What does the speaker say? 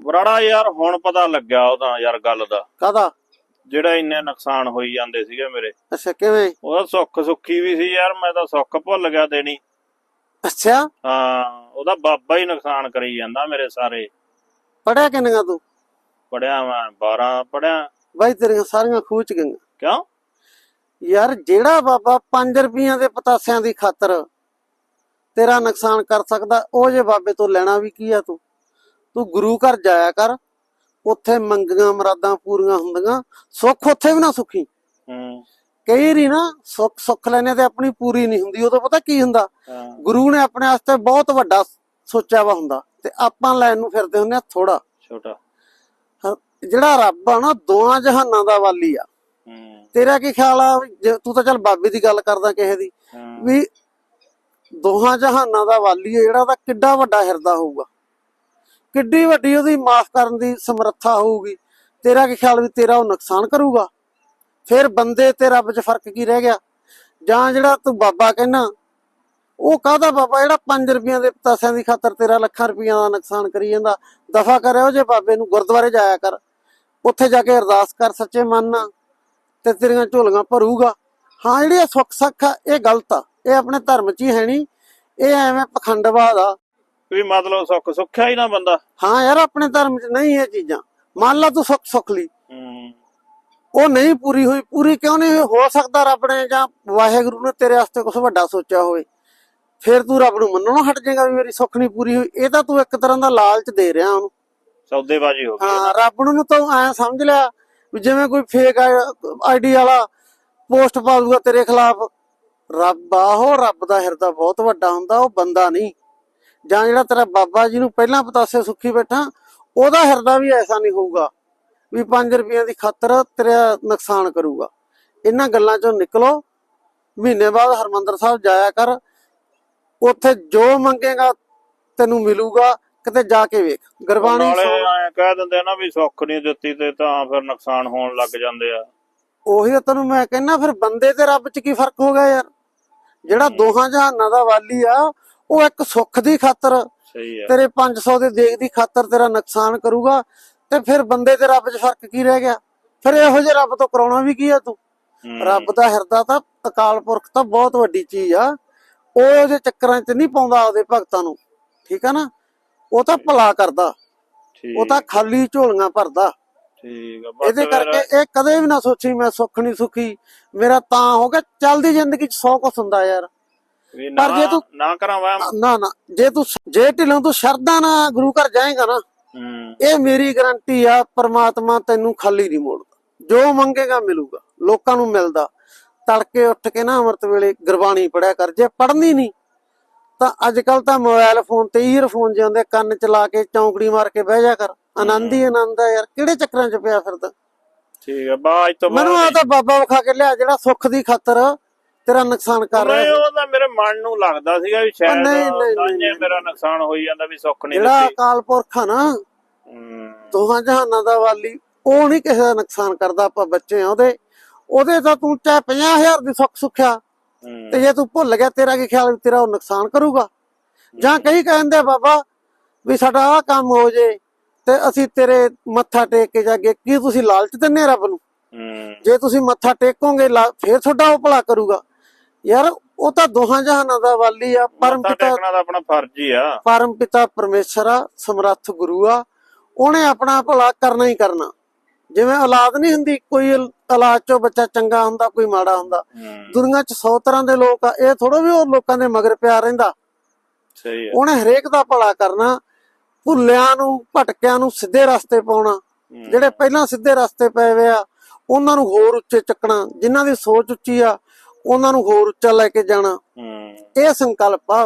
ਬਰਾੜਾ ਯਾਰ ਹੁਣ ਪਤਾ ਲੱਗਿਆ ਉਹ ਤਾਂ ਯਾਰ ਗੱਲ ਦਾ। ਕਾਦਾ ਜਿਹੜਾ ਇੰਨੇ ਨੁਕਸਾਨ ਹੋਈ ਜਾਂਦੇ ਸੀਗੇ ਮੇਰੇ। ਅੱਛਾ ਕਿਵੇਂ? ਉਹਦਾ ਸੁੱਖ ਸੁੱਖੀ ਵੀ ਸੀ ਯਾਰ ਮੈਂ ਤਾਂ ਸੁੱਖ ਭੁੱਲ ਗਿਆ ਦੇਣੀ। ਅੱਛਾ? ਹਾਂ ਉਹਦਾ ਬਾਬਾ ਹੀ ਨੁਕਸਾਨ ਕਰੀ ਜਾਂਦਾ ਮੇਰੇ ਸਾਰੇ। ਪੜਿਆ ਕਿੰਨੀਆਂ ਤੂੰ? ਪੜਿਆ ਮੈਂ 12 ਪੜਿਆ ਬਾਈ ਤੇਰੀਆਂ ਸਾਰੀਆਂ ਖੂਚ ਗਈਆਂ। ਕਿਉਂ? ਯਾਰ ਜਿਹੜਾ ਬਾਬਾ 5 ਰੁਪਈਆਂ ਦੇ ਪਤਾਸਿਆਂ ਦੀ ਖਾਤਰ ਤੇਰਾ ਨੁਕਸਾਨ ਕਰ ਸਕਦਾ ਉਹ ਜੇ ਬਾਬੇ ਤੋਂ ਲੈਣਾ ਵੀ ਕੀ ਆ ਤੂੰ? ਤੂੰ ਗੁਰੂ ਘਰ ਜਾਇਆ ਕਰ। ਉੱਥੇ ਮੰਗੀਆਂ ਮਰਾਦਾਂ ਪੂਰੀਆਂ ਹੁੰਦੀਆਂ। ਸੁੱਖ ਉੱਥੇ ਵੀ ਨਾ ਸੁਖੀ। ਹੂੰ। ਕਈ ਰੀ ਨਾ ਸੁੱਖ ਸੁੱਖ ਲੈਣੇ ਤੇ ਆਪਣੀ ਪੂਰੀ ਨਹੀਂ ਹੁੰਦੀ। ਉਦੋਂ ਪਤਾ ਕੀ ਹੁੰਦਾ? ਗੁਰੂ ਨੇ ਆਪਣੇ ਵਾਸਤੇ ਬਹੁਤ ਵੱਡਾ ਸੋਚਿਆ ਵਾ ਹੁੰਦਾ। ਤੇ ਆਪਾਂ ਲੈਣ ਨੂੰ ਫਿਰਦੇ ਹੁੰਦੇ ਆ ਥੋੜਾ ਛੋਟਾ। ਜਿਹੜਾ ਰੱਬ ਆ ਨਾ ਦੋਹਾਂ ਜਹਾਨਾਂ ਦਾ ਵਾਲੀ ਆ। ਤੇਰਾ ਕੀ ਖਿਆਲ ਆ? ਤੂੰ ਤਾਂ ਚੱਲ ਬਾਬੇ ਦੀ ਗੱਲ ਕਰਦਾ ਕਿਸੇ ਦੀ। ਵੀ ਦੋਹਾਂ ਜਹਾਨਾਂ ਦਾ ਵਾਲੀ ਜਿਹੜਾ ਉਹਦਾ ਕਿੱਡਾ ਵੱਡਾ ਹਿਰਦਾ ਹੋਊਗਾ। ਕਿੱਡੀ ਵੱਡੀ ਉਹਦੀ ਮਾਫ ਕਰਨ ਦੀ ਸਮਰੱਥਾ ਹੋਊਗੀ। ਤੇਰਾ ਕੀ ਖਿਆਲ ਵੀ ਤੇਰਾ ਉਹ ਨੁਕਸਾਨ ਕਰੂਗਾ? ਫਿਰ ਬੰਦੇ ਤੇ ਰੱਬ 'ਚ ਫ਼ਰਕ ਕੀ ਰਹਿ ਗਿਆ? ਜਾਂ ਜਿਹੜਾ ਤੂੰ ਬਾਬਾ ਕਹਿਣਾ ਉਹ ਕਾਹਦਾ ਬਾਬਾ? ਜਿਹੜਾ 5 ਰੁਪਈਆਂ ਦੇ ਪਤਾਸਿਆਂ ਦੀ ਖਾਤਰ ਤੇਰਾ ਲੱਖਾਂ ਰੁਪਈਆਂ ਦਾ ਨੁਕਸਾਨ ਕਰੀ ਜਾਂਦਾ। ਦਫਾ ਕਰਿਓ ਜੇ ਬਾਬੇ ਨੂੰ, ਗੁਰਦੁਆਰੇ ਜਾਇਆ ਕਰ। ਉੱਥੇ ਜਾ ਕੇ ਅਰਦਾਸ ਕਰ ਸੱਚੇ ਮਨ ਨਾਲ, ਤੇ ਤੇਰੀਆਂ ਝੋਲੀਆਂ ਭਰੂਗਾ। ਹਾਂ, ਜਿਹੜੀ ਇਹ ਸੁੱਖ ਸੱਖ ਆ, ਇਹ ਗਲਤ ਆ। ਇਹ ਆਪਣੇ ਧਰਮ 'ਚ ਹੀ ਹੈ ਨਹੀਂ। ਇਹ ਐਵੇਂ ਪਖੰਡਵਾਦ ਆ। ਵੀ ਮਤਲਬ ਸੁੱਖ ਸੁੱਖਿਆ ਹੀ ਨਾ ਬੰਦਾ। ਹਾਂ ਯਾਰ ਆਪਣੇ ਧਰਮ 'ਚ ਨਹੀਂ ਇਹ ਚੀਜ਼ਾਂ। ਮੰਨ ਲਾ ਤੂੰ ਸੁੱਖ ਸੁੱਖ ਲਈ। ਹੂੰ। ਉਹ ਨਹੀਂ ਪੂਰੀ ਹੋਈ ਪੂਰੀ ਕਿਉਂ ਨਹੀਂ ਹੋਈ? ਹੋ ਸਕਦਾ ਰੱਬ ਨੇ ਜਾਂ ਵਾਹਿਗੁਰੂ ਨੇ ਤੇਰੇ ਵਾਸਤੇ ਕੁਝ ਵੱਡਾ ਸੋਚਿਆ ਹੋਵੇ। ਫਿਰ ਤੂੰ ਰੱਬ ਨੂੰ ਮੰਨਣੋਂ ਹਟ ਜਾਏਗਾ ਵੀ ਮੇਰੀ ਸੁੱਖ ਨਹੀਂ ਪੂਰੀ ਹੋਈ। ਇਹ ਤਾਂ ਤੂੰ ਇੱਕ ਤਰ੍ਹਾਂ ਦਾ ਲਾਲਚ ਦੇ ਰਿਹਾ ਉਹਨੂੰ। ਸੌਦੇਬਾਜ਼ੀ ਹੋ ਗਈ। ਹਾਂ ਰੱਬ ਨੂੰ ਤਾਂ ਐ ਸਮਝ ਲਿਆ ਵੀ ਜਿਵੇਂ ਕੋਈ ਫੇਕ ਆਈਡੀ ਵਾਲਾ ਪੋਸਟ ਪਾ ਦੂਗਾ ਤੇਰੇ ਖਿਲਾਫ। ਰੱਬ ਆ ਉਹ ਰੱਬ ਦਾ ਹਿਰਦਾ ਬਹੁਤ ਵੱਡਾ ਹੁੰਦਾ ਉਹ ਬੰਦਾ ਨਹੀਂ। ਜਾਂ ਜਿਹੜਾ ਤੇਰਾ ਬਾਬਾ ਜੀ ਨੂੰ ਪਹਿਲਾਂ ਪਤਾਸੇ ਸੁੱਖੀ ਬੈਠਾ ਉਹਦਾ ਹਿਰਦਾ ਵੀ ਐਸਾ ਨਹੀਂ ਹੋਊਗਾ ਵੀ 5 ਰੁਪਈਆਂ ਦੀ ਖਾਤਰ ਤੇਰਾ ਨੁਕਸਾਨ ਕਰੂਗਾ। ਇਹਨਾਂ ਗੱਲਾਂ ਚੋਂ ਨਿਕਲੋ ਮਹੀਨੇ ਬਾਅਦ ਹਰਮੰਦਰ ਸਾਹਿਬ ਜਾਇਆ ਕਰ ਉੱਥੇ ਜੋ ਮੰਗੇਗਾ ਤੈਨੂੰ ਮਿਲੂਗਾ ਕਿਤੇ ਜਾ ਕੇ ਵੇਖ। ਗੁਰਬਾਣੀ ਨਾਲੇ ਕਹਿ ਦਿੰਦੇ ਨਾ ਵੀ ਸੁੱਖ ਨਹੀਂ ਦਿੱਤੀ ਤੇ ਤਾਂ ਫਿਰ ਨੁਕਸਾਨ ਹੋਣ ਲੱਗ ਜਾਂਦੇ ਆ। ਉਹੀ ਤਾਂ ਤੈਨੂੰ ਮੈਂ ਕਹਿੰਦਾ ਫਿਰ ਬੰਦੇ ਤੇ ਰੱਬ 'ਚ ਕੀ ਫ਼ਰਕ ਹੋ ਗਿਆ ਯਾਰ? ਜਿਹੜਾ ਦੋਹਾਂ ਜਹਾਨਾਂ ਦਾ ਵਾਲੀ ਆ ਉਹ ਇੱਕ ਸੁੱਖ ਦੀ ਖਾਤਰ ਸਹੀ ਆ। ਤੇਰੇ 500 ਦੇ ਦੇਖ ਦੀ ਖਾਤਰ ਤੇਰਾ ਨੁਕਸਾਨ ਕਰੂਗਾ ਤੇ ਫਿਰ ਬੰਦੇ ਤੇ ਰੱਬ 'ਚ ਫ਼ਰਕ ਕੀ ਰਹਿ ਗਿਆ? ਫਿਰ ਇਹੋ ਜਿਹੇ ਰੱਬ ਤੋਂ ਕਰਾਉਣਾ ਵੀ ਕੀ ਆ ਤੂੰ? ਰੱਬ ਦਾ ਹਿਰਦਾ ਤਾਂ ਅਕਾਲ ਪੁਰਖ ਤਾਂ ਬਹੁਤ ਵੱਡੀ ਚੀਜ਼ ਆ। ਉਹ ਉਹਦੇ ਚੱਕਰਾਂ 'ਚ ਨਹੀਂ ਪਾਉਂਦਾ ਉਹਦੇ ਭਗਤਾਂ ਨੂੰ। ਠੀਕ ਆ ਨਾ? ਉਹ ਤਾਂ ਭਲਾ ਕਰਦਾ। ਉਹ ਤਾਂ ਖਾਲੀ ਝੋਲੀਆਂ ਭਰਦਾ। ਠੀਕ ਆ ਬਸ ਇਹਦੇ ਕਰਕੇ ਇਹ ਕਦੇ ਵੀ ਨਾ ਸੋਚੀ ਮੈਂ ਸੁੱਖ ਨਹੀਂ ਸੁਖੀ ਮੇਰਾ ਤਾਂ ਹੋ ਗਿਆ ਚੱਲਦੀ ਜ਼ਿੰਦਗੀ 'ਚ ਸੌ ਕੁਛ ਹੁੰਦਾ ਯਾਰ। ਪਰ ਜੇ ਤੂੰ- ਨਾ ਕਰਾਂ ਵਹਿਮ। ਨਾ ਨਾ ਜੇ ਤੂੰ ਜੇ ਢਿੱਲੋਂ ਤੂੰ ਸ਼ਰਧਾ ਨਾ ਗੁਰੂ ਘਰ ਜਾਏਗਾ ਨਾ ਇਹ ਮੇਰੀ ਗਾਰੰਟੀ ਆ ਪ੍ਰਮਾਤਮਾ ਤੈਨੂੰ ਖਾਲੀ ਨਹੀਂ ਮੋੜਦਾ। ਜੋ ਮੰਗੇਗਾ ਮਿਲੂਗਾ ਲੋਕਾਂ ਨੂੰ ਮਿਲਦਾ। ਤੜਕੇ ਉੱਠ ਕੇ ਨਾ ਅੰਮ੍ਰਿਤ ਵੇਲੇ ਗੁਰਬਾਣੀ ਪੜਿਆ ਕਰ। ਜੇ ਪੜ੍ਹਨੀ ਨਹੀਂ ਤਾਂ ਅੱਜ ਕੱਲ ਤਾਂ ਮੋਬਾਈਲ ਫੋਨ ਤੇ ਈਅਰਫੋਨ ਜਾਂਦੇ ਕੰਨ ਚ ਲਾ ਕੇ ਚੌਂਕੜੀ ਮਾਰ ਕੇ ਬਹਿ ਜਾ ਕਰ। ਆਨੰਦ ਹੀ ਆਨੰਦ ਆ ਯਾਰ ਕਿਹੜੇ ਚੱਕਰਾਂ ਚ ਪਿਆ ਫਿਰਦਾ? ਠੀਕ ਆ ਬਾ ਅੱਜ ਤੋਂ ਮੈਨੂੰ ਆ ਤਾਂ ਬਾਬਾ ਵਿਖਾ ਕੇ ਲਿਆ ਜਿਹੜਾ ਸੁੱਖ ਦੀ ਖਾਤਰ ਤੇਰਾ ਨੁਕਸਾਨ ਕਰ ਨਹੀਂ ਰਿਹਾ ਉਹ ਤਾਂ ਮੇਰੇ ਮਨ ਨੂੰ ਲੱਗਦਾ ਸੀਗਾ ਵੀ ਸ਼ਾਇਦ ਨਹੀਂ, ਨਹੀਂ, ਤਾਂ ਨਹੀਂ, ਮੇਰਾ ਨੁਕਸਾਨ ਹੋਈ ਜਾਂਦਾ ਵੀ ਸੁੱਖ ਨਹੀਂ ਜਿਹੜਾ ਦਿੱਤੀ ਅਕਾਲ ਪੁਰਖ ਆ ਨਾ ਹੂੰ, ਦੋਹਾਂ ਜਹਾਨਾਂ ਦਾ ਵਾਲੀ ਉਹ ਨਹੀਂ ਕਿਸੇ ਦਾ ਨੁਕਸਾਨ ਕਰਦਾ ਆਪਾਂ ਬੱਚੇ ਆ ਉਹਦੇ। ਉਹਦੇ ਤਾਂ ਤੂੰ ਚਾਹੇ 50000 ਦੀ ਸੁੱਖ ਸੁੱਖਿਆ ਹੂੰ, ਤੇ ਜੇ ਤੂੰ ਭੁੱਲ ਗਿਆ ਤੇਰਾ ਕੀ ਖਿਆਲ ਵੀ ਤੇਰਾ ਉਹ ਨੁਕਸਾਨ ਕਰੂਗਾ? ਜਾਂ ਕਈ ਕਹਿੰਦੇ ਆ, ਬਾਬਾ ਵੀ ਸਾਡਾ ਆਹ ਕੰਮ ਹੋ ਜੇ ਤੇ ਅਸੀਂ ਤੇਰੇ ਮੱਥਾ ਟੇਕ ਕੇ ਜਾਗੇ ਕੀ ਤੁਸੀਂ ਲਾਲਚ ਦਿੰਦੇ ਆ ਰੱਬ ਨੂੰ? ਜੇ ਤੁਸੀਂ ਮੱਥਾ ਟੇਕੋਗੇ ਲਾ- ਫੇਰ ਤੁਹਾਡਾ ਉਹ ਭਲਾ ਕਰੂਗਾ। ਯਾਰ ਉਹ ਤਾਂ ਦੋਹਾਂ ਜਹਾਨਾਂ ਦਾ ਵਾਲੀ ਆ। ਪਰਮ ਪਿਤਾ ਟੇਕਣਾ ਤਾਂ ਆਪਣਾ ਫਰਜ਼ ਹੀ ਆ। ਪਰਮ ਪਿਤਾ ਪਰਮੇਸ਼ਰ ਆ ਸਮਰੱਥ ਗੁਰੂ ਆ। ਉਹਨੇ ਆਪਣਾ ਭਲਾ ਕਰਨਾ ਹੀ ਕਰਨਾ। ਜਿਵੇਂ ਔਲਾਦ ਨਹੀਂ ਹੁੰਦੀ ਕੋਈ ਔਲ- ਔਲਾਦ ਚੋਂ ਬੱਚਾ ਚੰਗਾ ਹੁੰਦਾ ਕੋਈ ਮਾੜਾ ਹੁੰਦਾ। ਦੁਨੀਆ 'ਚ 100 ਤਰ੍ਹਾਂ ਦੇ ਲੋਕ ਆ ਇਹ ਥੋੜਾ ਵੀ ਉਹ ਲੋਕਾਂ ਦੇ ਮਗਰ ਪਿਆ ਰਹਿੰਦਾ। ਸਹੀ ਆ। ਉਹਨੇ ਹਰੇਕ ਦਾ ਭਲਾ ਕਰਨਾ ਭੁੱਲਿਆਂ ਨੂੰ ਭਟਕਿਆਂ ਨੂੰ ਸਿੱਧੇ ਰਸਤੇ ਪਾਉਣਾ। ਜਿਹੜੇ ਪਹਿਲਾਂ ਸਿੱਧੇ ਰਸਤੇ ਪਏ ਹੋਏ ਆ ਉਹਨਾਂ ਨੂੰ ਹੋਰ ਉੱਚੇ ਚੱਕਣਾ ਜਿਨ੍ਹਾਂ ਦੀ ਸੋਚ ਉੱਚੀ ਆ ਉਹਨਾਂ ਨੂੰ ਹੋਰ ਉੱਚਾ ਲੈ ਕੇ ਜਾਣਾ। ਇਹ ਸੰਕਲਪ ਆ।